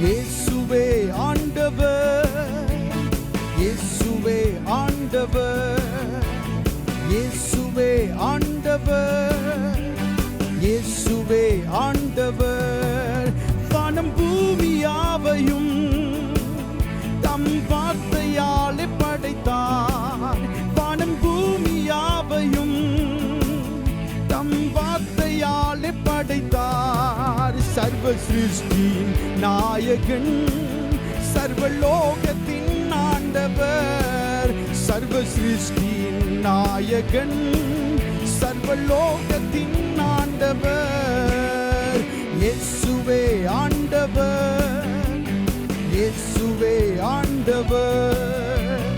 இயேசுவே ஆண்டவர் இயேசுவே ஆண்டவர் இயேசுவே ஆண்டவர். சர்வ சிருஷ்டியின் நாயகன் சர்வலோகத்தின் ஆண்டவர். சர்வ சிருஷ்டியின் நாயகன் சர்வலோகத்தின் ஆண்டவர். இயேசுவே ஆண்டவர் இயேசுவே ஆண்டவர்.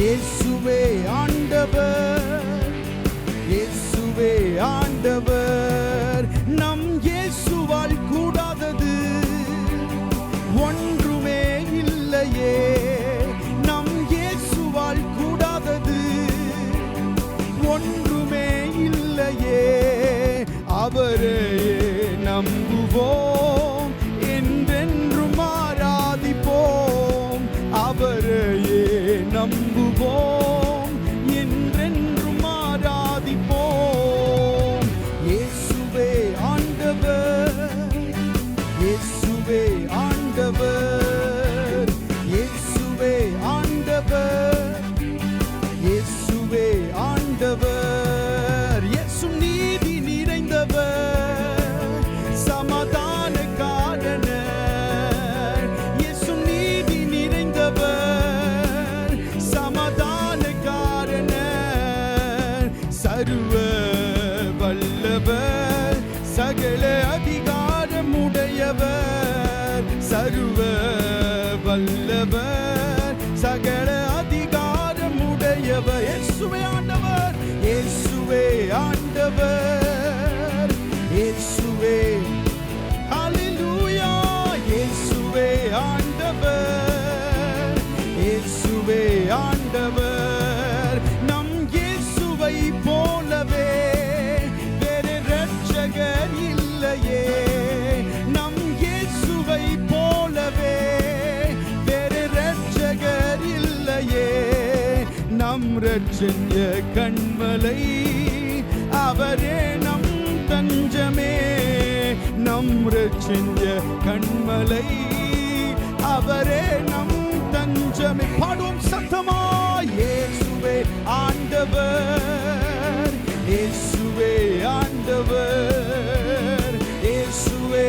இயேசுவே ஆண்டவர் இயேசுவே ஆண்டவர். நம் இயேசுவால் கூடாதது. ஒன்றுமே இல்லையே. அவரையே நம்புவோம். என்றென்றும் ஆராதிப்போம் அவரையே நம்புவோம். என்றென்றும் ஆராதிப்போம் இயேசுவே ஆண்டவர். இயேசுவே வல்லவர் சகல அதிகாரமுடையவர் சர்வ வல்லவர். சகல அதிகாரமுடையவர். இயேசுவே ஆண்டவர் நம் ரட்சண்ய கண்மலை அவரே நம் தஞ்சமே. நம் ரட்சண்ய கண்மலை அவரே நம் தஞ்சமே. பாடுவோம் சத்தமா இயேசுவே ஆண்டவர் இயேசுவே ஆண்டவர் இயேசுவே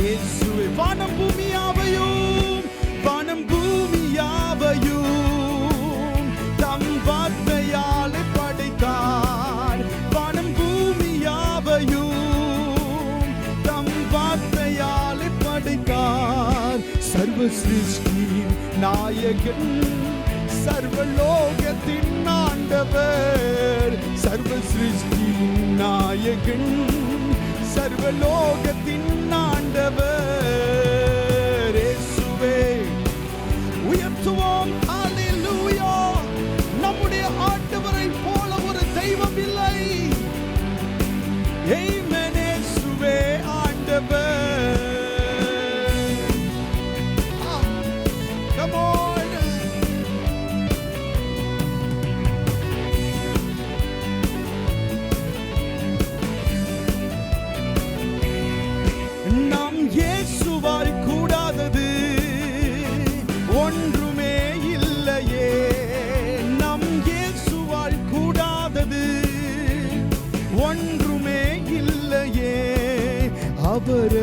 இயேசுவே. வானம் பூமியாவையும் வானம் பூமியாவையும் தம் வார்த்தையாலே படைத்தார். வானம் பூமியாவையும் தம் வார்த்தையாலே படைத்தார். சர்வ சிருஷ்டியின் நாயகன் சர்வலோகத்தின் ஆண்டவர். சர்வ சிருஷ்டியின் நாயகன் சர்வலோகத்தின் ஆண்டவர் இயேசுவே. உயர்த்துவோம். ஹalleluya நம்முடைய ஆண்டவரை போல ஒரு தெய்வம் இல்லை. அவரையே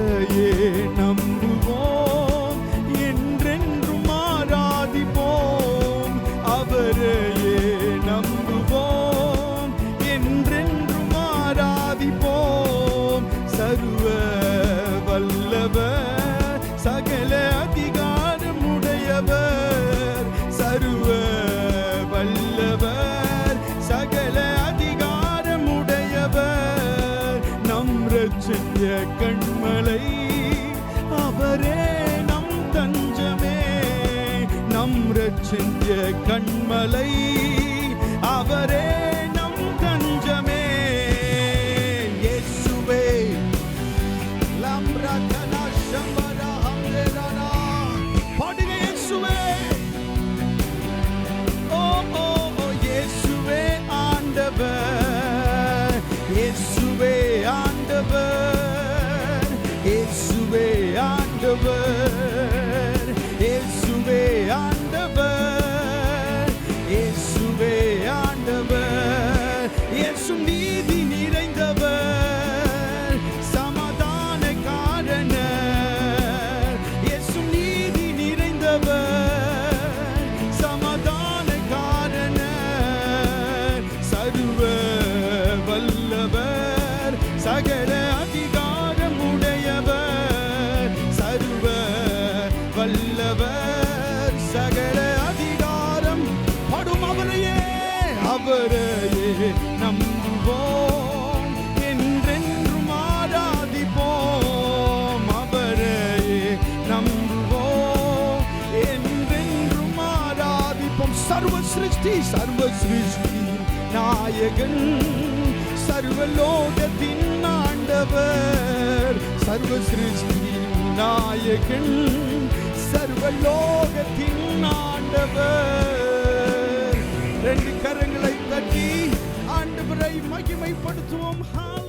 செஞ்ச கண்மலை அவரே நம் தஞ்சமே இயேசுவே லம்ரகனா ஷம்பரா ஹம்லேரானா பாடுங்க இயேசுவே. ஓ ஓ ஓ இயேசுவே ஆண்டவர் இயேசுவே ஆண்டவர் இயேசுவே ஆண்டவர். அவரையே நம்புவோம். என்றென்றும் ஆராதிப்போம். அவரையே நம்புவோம். என்றென்றும் ஆராதிப்போம். சர்வ சிருஷ்டி சர்வ சிருஷ்டி நாயகன் சர்வலோகத்தின் ஆண்டவர். சர்வ சிருஷ்டி நாயகன் சர்வலோகத்தின் ஆண்டவர். ரெண்டு கரங்களை ஆண்டவரை மகிமைப்படுத்துவோம். ஹalleluya